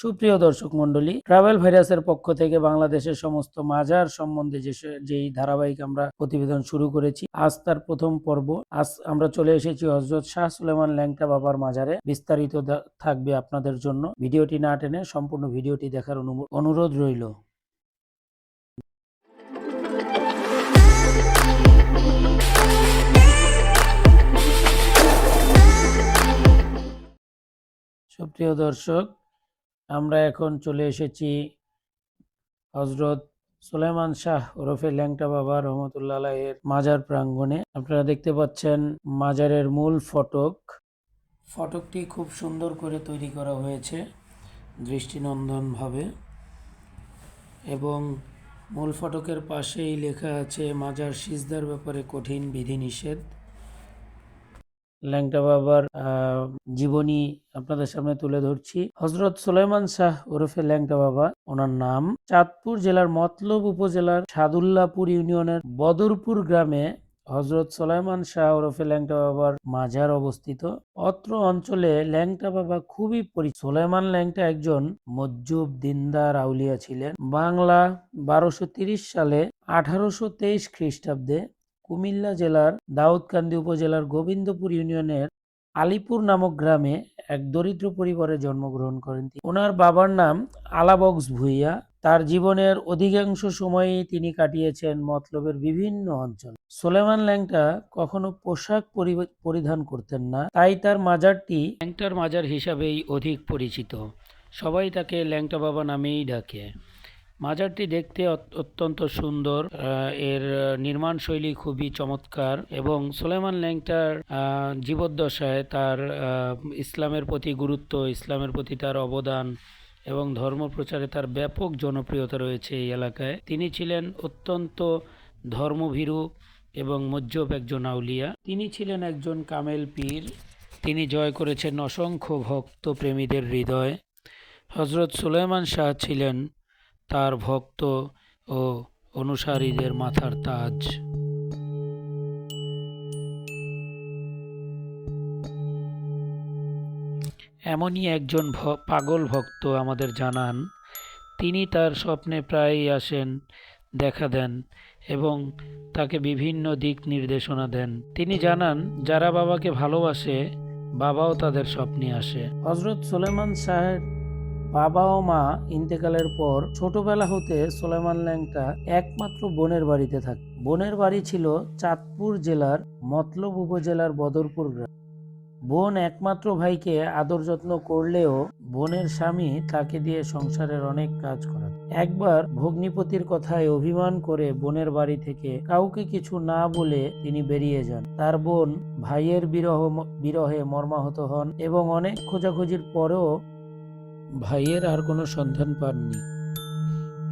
সুপ্রিয় দর্শক মন্ডলী ট্রাভেল ভাইরাসের পক্ষ থেকে বাংলাদেশের সমস্ত মাজার সম্বন্ধে যে যেই ধারাবাহিক আমরা প্রতিবেদন শুরু করেছি, আজ তার প্রথম পর্ব। আজ আমরা চলে এসেছি হজরত শাহ সুলেমান ল্যাংটা বাবার মাজারে। বিস্তারিত থাকবে আপনাদের জন্য। ভিডিওটি না টেনে সম্পূর্ণ ভিডিওটি দেখার অনু- অনুরোধ রইল। সুপ্রিয় দর্শক আমরা এখন চলে এসেছি হজরত সুলেমান শাহ ওরফে ল্যাংটা বাবা রহমতুল্লাহ এর মাজার প্রাঙ্গণে। আপনারা দেখতে পাচ্ছেন মাজারের মূল ফটক। ফটকটি খুব সুন্দর করে তৈরি করা হয়েছে দৃষ্টিনন্দনভাবে। এবং মূল ফটকের পাশেই লেখা আছে, মাজার সিজদার ব্যাপারে কঠিন বিধিনিষেধ। ল্যাংটা বাবার জীবনী আপনাদের সামনে তুলে ধরছি। হজরত সুলাইমান শাহ ওরফে ল্যাংটা বাবা, ওনার নাম চাঁদপুর জেলার মতলব উপজেলার সাদুল্লাপুর ইউনিয়নের বদরপুর গ্রামে হজরত সুলাইমান শাহ ওরফে ল্যাংটা বাবার মাজার অবস্থিত। অত্র অঞ্চলে ল্যাংটা বাবা খুবই পরি, সুলাইমান ল্যাংটা একজন মজ্জুব দিনদার আউলিয়া ছিলেন। বাংলা বারোশো সালে আঠারোশো তেইশ খ্রিস্টাব্দে কুমিল্লা জেলার দাউদকান্দি উপজেলার গোবিন্দপুর ইউনিয়নের আলিপুর নামক গ্রামে এক দরিদ্র পরিবারে জন্মগ্রহণ করেন তিনি। ওনার বাবার নাম আলাবক্স ভুইয়া। তার জীবনের অধিকাংশ সময়ই তিনি কাটিয়েছেন মতলবের বিভিন্ন অঞ্চল। সোলেমান ল্যাংটা কখনো পোশাক পরি- পরিধান করতেন না। তাই তার মাজারটি ল্যাংটার মাজার হিসাবেই অধিক পরিচিত। সবাই তাকে ল্যাংটা বাবা নামেই ডাকে। মাজারটি দেখতে অত্যন্ত সুন্দর। এর নির্মাণ শৈলী খুবই চমৎকার এবং সুলেমান ল্যাংটার জীবদ্দশায় তার ইসলামের প্রতি গুরুত্ব, ইসলামের প্রতি তার অবদান এবং ধর্ম প্রচারে তার ব্যাপক জনপ্রিয়তা রয়েছে এই এলাকায়। তিনি ছিলেন অত্যন্ত ধর্মভীরু এবং মজ্জব একজন আউলিয়া। তিনি ছিলেন একজন কামেল পীর। তিনি জয় করেছেন অসংখ্য ভক্ত প্রেমীদের হৃদয়। হজরত সুলেমান শাহ ছিলেন তার ভক্ত ও অনুসারীদের মাথার তাজ। এমনই একজন পাগল ভক্ত আমাদের জানান, তিনি তার স্বপ্নে প্রায়ই আসেন, দেখা দেন এবং তাকে বিভিন্ন দিক নির্দেশনা দেন। তিনি জানান, যারা বাবাকে ভালোবাসে, বাবাও তাদের স্বপ্নে আসে। হজরত সুলেমান শাহের বাবা ও মা ইন্তেকালের পর ছোটবেলা হতে সোলেমান ল্যাংটা একমাত্র বোনের বাড়িতে থাকে, বোনের বাড়ি ছিল চাঁদপুর জেলার মতলব উপজেলার বদরপুর গ্রাম। বোন একমাত্র ভাইকে আদর যত্ন করলেও বোনের স্বামী তাকে দিয়ে সংসারের অনেক কাজ করাত। একবার ভগ্নিপতির কথায় অভিমান করে বোনের বাড়ি থেকে কাউকে কিছু না বলে তিনি বেরিয়ে যান। তার বোন ভাইয়ের বিরহ বিরহে মর্মাহত হন এবং অনেক খোঁজাখুঁজির পরেও ভাইয়ের আর কোনো সন্ধান পাননি।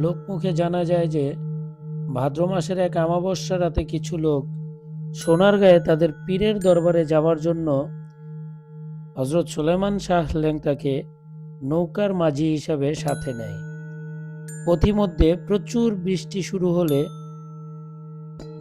লোকমুখে জানা যায় যে, ভাদ্র মাসের এক অমাবস্যা রাতে কিছু লোক সোনার গায়ে তাদের পীরের দরবারে যাওয়ার জন্য হজরত সুলেমান শাহ ল্যাংটাকে নৌকার মাঝি হিসাবে সাথে নেয়। পথিমধ্যে প্রচুর বৃষ্টি শুরু হলে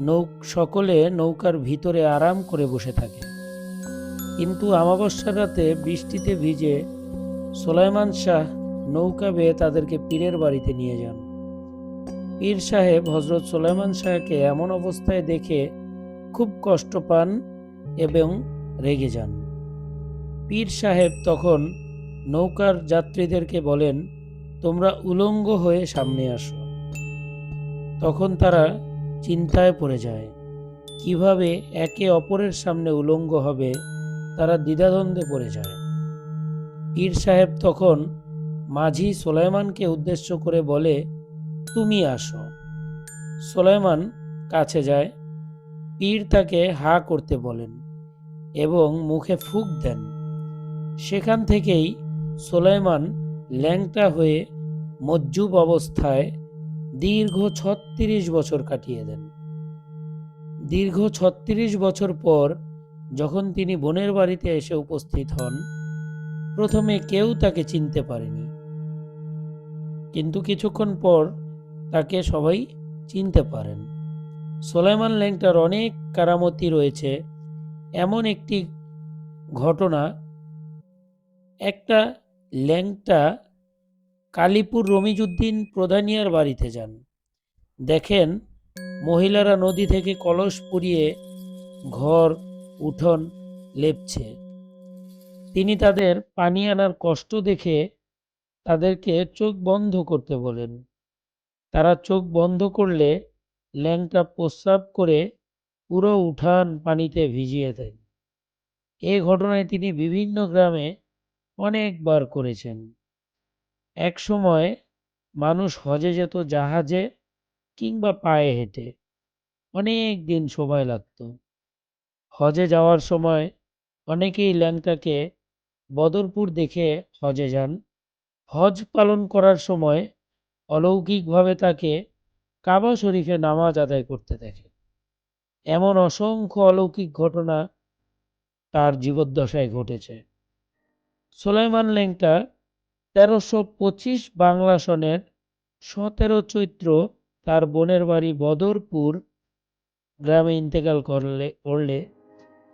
নৌ, সকলে নৌকার ভিতরে আরাম করে বসে থাকে। কিন্তু অমাবস্যার রাতে বৃষ্টিতে ভিজে সোলাইমান শাহ নৌকা বেয়ে তাদেরকে পীরের বাড়িতে নিয়ে যান। পীর সাহেব হজরত সোলাইমান শাহকে এমন অবস্থায় দেখে খুব কষ্ট পান এবং রেগে যান। পীর সাহেব তখন নৌকার যাত্রীদেরকে বলেন, তোমরা উলঙ্গ হয়ে সামনে আসো। তখন তারা চিন্তায় পড়ে যায়, কীভাবে একে অপরের সামনে উলঙ্গ হবে, তারা দ্বিধাদ্বন্দ্বে পড়ে যায়। পীর সাহেব তখন মাঝি সোলাইমানকে উদ্দেশ্য করে বলে, তুমি আসো। সোলাইমান কাছে যায়, পীর তাকে হা করতে বলেন এবং মুখে ফুক দেন। সেখান থেকেই সোলাইমান ল্যাংটা হয়ে মজ্জুব অবস্থায় দীর্ঘ ছত্রিশ বছর কাটিয়ে দেন। দীর্ঘ ছত্রিশ বছর পর যখন তিনি বোনের বাড়িতে এসে উপস্থিত হন প্রথমে কেউ তাকে চিনতে পারেনি। কিন্তু কিছুক্ষণ পর তাকে সবাই চিনতে পারেন। সোলাইমান ল্যাংটার অনেক কারামতি রয়েছে। এমন একটি ঘটনা, একটা ল্যাংটা কালীপুর রমিজুদ্দিন প্রধানিয়ার বাড়িতে যান। দেখেন, মহিলারা নদী থেকে কলস পুড়িয়ে ঘর, উঠোন লেপছে। তিনি তাদের পানি আনার কষ্ট দেখে তাদেরকে চোখ বন্ধ করতে বলেন। তারা চোখ বন্ধ করলে ল্যাংটা প্রস্রাব করে পুরো উঠান পানিতে ভিজিয়ে দেয় এ ঘটনায় তিনি বিভিন্ন গ্রামে অনেকবার করেছেন। এক সময় মানুষ হজে যেত জাহাজে কিংবা পায়ে হেঁটে। অনেক দিন সময় লাগতো। হজে যাওয়ার সময় অনেকেই ল্যাংটাকে বদরপুর দেখে হজে যান। হজ পালন করার সময় অলৌকিকভাবে তাকে কাবা শরীফে নামাজ আদায় করতে দেখে। এমন অসংখ্য অলৌকিক ঘটনা তার জীবদ্দশায় ঘটেছে। সোলাইমান লেংটা তেরোশো পঁচিশ বাংলা সনের সতেরো চৈত্র তার বোনের বাড়ি বদরপুর গ্রামে ইন্তেকাল করলে করলে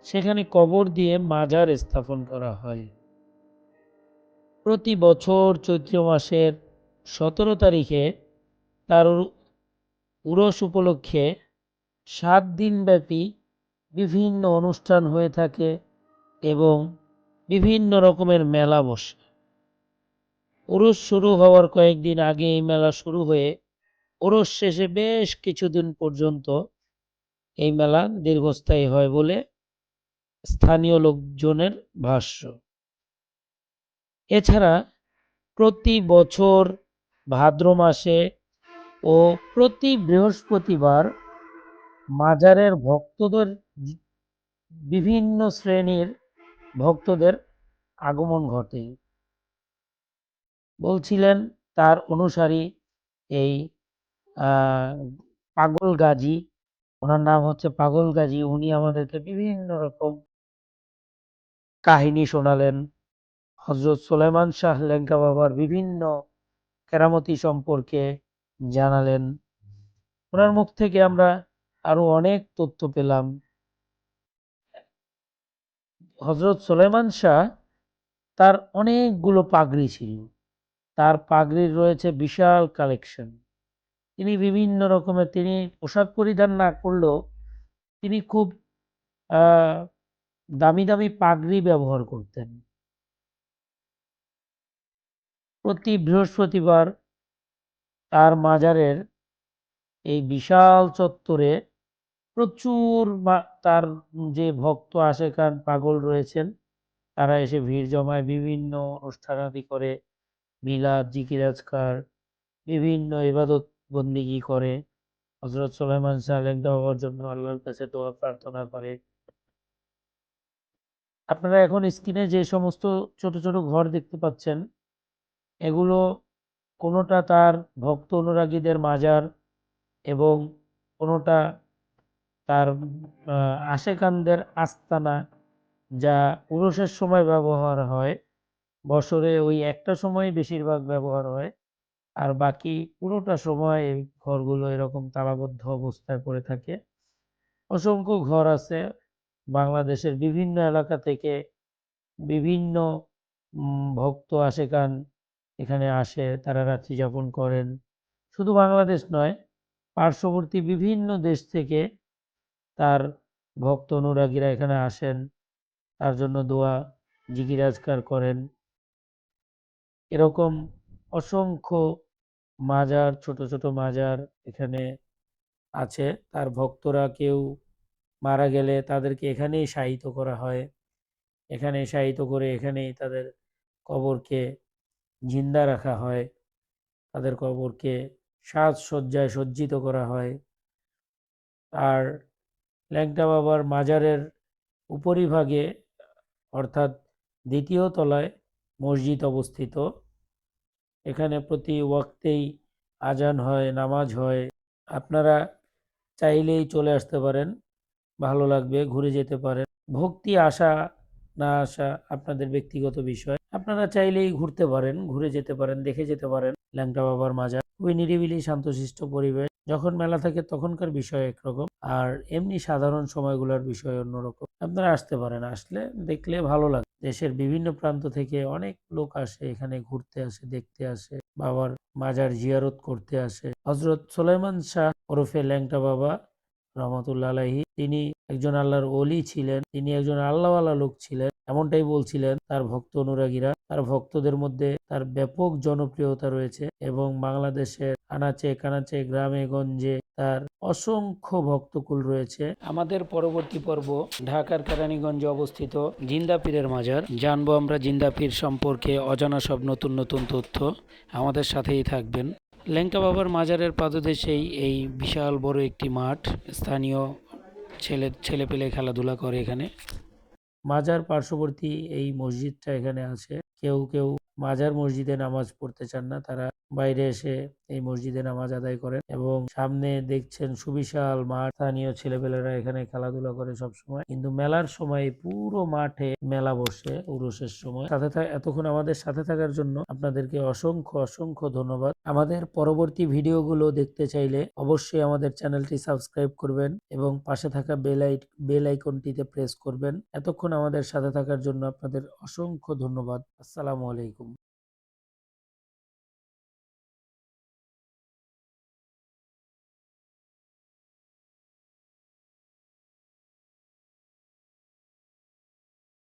সেখানে কবর দিয়ে মাজার স্থাপন করা হয়। প্রতি বছর চৈত্র মাসের সতেরো তারিখে তার উর- উরস উপলক্ষে সাত দিনব্যাপী বিভিন্ন অনুষ্ঠান হয়ে থাকে এবং বিভিন্ন রকমের মেলা বসে। উরস শুরু হওয়ার কয়েকদিন আগে এই মেলা শুরু হয়ে ওরস শেষে বেশ কিছুদিন পর্যন্ত এই মেলা দীর্ঘস্থায়ী হয় বলে স্থানীয় লোকজনের ভাষ্য। এছাড়া প্রতি বছর ভাদ্র মাসে ও প্রতি বৃহস্পতিবার মাজারের ভক্তদের বিভিন্ন শ্রেণির ভক্তদের আগমন ঘটে। বলছিলেন তার অনুসারী এই পাগল গাজী। ওনার নাম হচ্ছে পাগল গাজী। উনি আমাদেরকে বিভিন্ন রকম কাহিনী শোনালেন। হজরত সুলাইমান শাহ লেঙ্কা বাবার বিভিন্ন কেরামতি সম্পর্কে জানালেন। ওনার মুখ থেকে আমরা আরও অনেক তথ্য পেলাম। হজরত সুলাইমান শাহ তার অনেকগুলো পাগড়ি ছিল। তার পাগড়ির রয়েছে বিশাল কালেকশন তিনি বিভিন্ন রকমের, তিনি পোশাক পরিধান না করলেও তিনি খুব দামি দামি পাগড়ি ব্যবহার করতেন। প্রতি বৃহস্পতিবার তার মাজারের এই বিশাল চত্বরে প্রচুর তার যে ভক্ত আসে আশেকান পাগল রয়েছেন, তারা এসে ভিড় জমায়, বিভিন্ন অনুষ্ঠানাদি করে, মিলাদ, জিকির আজকার, বিভিন্ন ইবাদত বন্দিগি করে। হজরত সুলাইমান সালেক লেখদা হওয়ার জন্য আল্লাহর কাছে দোয়া, প্রার্থনা করে। আপনারা এখন স্ক্রিনে যে সমস্ত ছোট ছোট ঘর দেখতে পাচ্ছেন এগুলো কোনোটা তার ভক্ত অনুরাগীদের মাজার এবং কোনোটা তার আশেকানদের আস্তানা যা উরসের সময় ব্যবহার হয়। বছরে ওই একটা সময় বেশিরভাগ ব্যবহার হয়। আর বাকি পুরোটা সময় এই ঘরগুলো এরকম তালাবদ্ধ অবস্থায় পড়ে থাকে। অসংখ্য ঘর আছে। বাংলাদেশের বিভিন্ন এলাকা থেকে বিভিন্ন ভক্ত আশেকান এখানে আসে, তারা রাত্রি যাপন করেন। শুধু বাংলাদেশ নয়, পার্শ্ববর্তী বিভিন্ন দেশ থেকে তার ভক্ত অনুরাগীরা এখানে আসেন। তার জন্য দোয়া জিকির আজকার করেন। এরকম অসংখ্য মাজার, ছোট ছোট মাজার এখানে আছে। তার ভক্তরা কেউ মারা গেলে তাদেরকে এখানেই শায়িত করা হয়। এখানে শায়িত করে এখানেই তাদের কবরকে জিন্দা রাখা হয়। তাদের কবরকে সাজসজ্জায় সজ্জিত করা হয়। আর ল্যাংটা বাবার মাজারের উপরিভাগে, অর্থাৎ দ্বিতীয় তলায় মসজিদ অবস্থিত। এখানে প্রতি ওয়াক্তেই আজান হয়, নামাজ হয়। আপনারা চাইলেই চলে আসতে পারেন, ভালো লাগবে, ঘুরে যেতে পারেন। ভক্তি আসা না আসা আপনাদের ব্যক্তিগত বিষয়। আপনারা চাইলেই ঘুরতে পারেন, ঘুরে যেতে পারেন, দেখে যেতে পারেন। ল্যাংটা বাবার মাজার। খুবই নিরিবিলি, শান্তশিষ্ট পরিবেশ। যখন মেলা থাকে তখনকার বিষয় একরকম। আর এমনি সাধারণ সময়গুলোর বিষয় অন্যরকম। আপনারা আসতে পারেন। আসলে দেখলে ভালো লাগে, দেশের বিভিন্ন প্রান্ত থেকে অনেক লোক আসে, এখানে ঘুরতে আসে, দেখতে আসে। বাবার মাজার জিয়ারত করতে আসে। হজরত সোলাইমান শাহ ওরফে ল্যাংটা বাবা রহমতুল্লাহ আলাহি তিনি একজন আল্লাহর অলি ছিলেন, তিনি একজন আল্লাহওয়ালা লোক ছিলেন, এমনটাই বলছিলেন তার ভক্ত অনুরাগীরা। তার ভক্তদের মধ্যে তার ব্যাপক জনপ্রিয়তা রয়েছে এবং বাংলাদেশের আনাচে কানাচে গ্রামে গঞ্জে তার অসংখ্য ভক্তকুল রয়েছে। আমাদের পরবর্তী পর্ব ঢাকার কেরানীগঞ্জে অবস্থিত জিন্দাপীরের মাজার। জানব আমরা জিন্দাপীর সম্পর্কে অজানা সব নতুন নতুন তথ্য। আমাদের সাথেই থাকবেন। লেঙ্কা বাবার মাজারের পাদদেশেই এই বিশাল বড় একটি মাঠ। স্থানীয় ছেলে ছেলে পেলে খেলাধুলা করে এখানে। মাজার পার্শ্ববর্তী এই মসজিদটা এখানে আছে। কেউ কেউ মাজার মসজিদে নামাজ পড়তে চান না, তারা বাইরে এসে এই মসজিদে নামাজ আদায় করেন এবং সামনে দেখছেন সুবিশাল মাঠ। স্থানীয় ছেলেপেলেরা এখানে খেলাধুলা করে সব সময় কিন্তু মেলার সময় পুরো মাঠে মেলা বসে উরুসের সময়। সাথে এতক্ষণ আমাদের সাথে থাকার জন্য আপনাদেরকে অসংখ্য অসংখ্য ধন্যবাদ। আমাদের পরবর্তী ভিডিওগুলো দেখতে চাইলে অবশ্যই আমাদের চ্যানেলটি সাবস্ক্রাইব করবেন এবং পাশে থাকা বেল আই বেল আইকনটিতে প্রেস করবেন। এতক্ষণ আমাদের সাথে থাকার জন্য আপনাদের অসংখ্য ধন্যবাদ। আসসালামু আলাইকুম।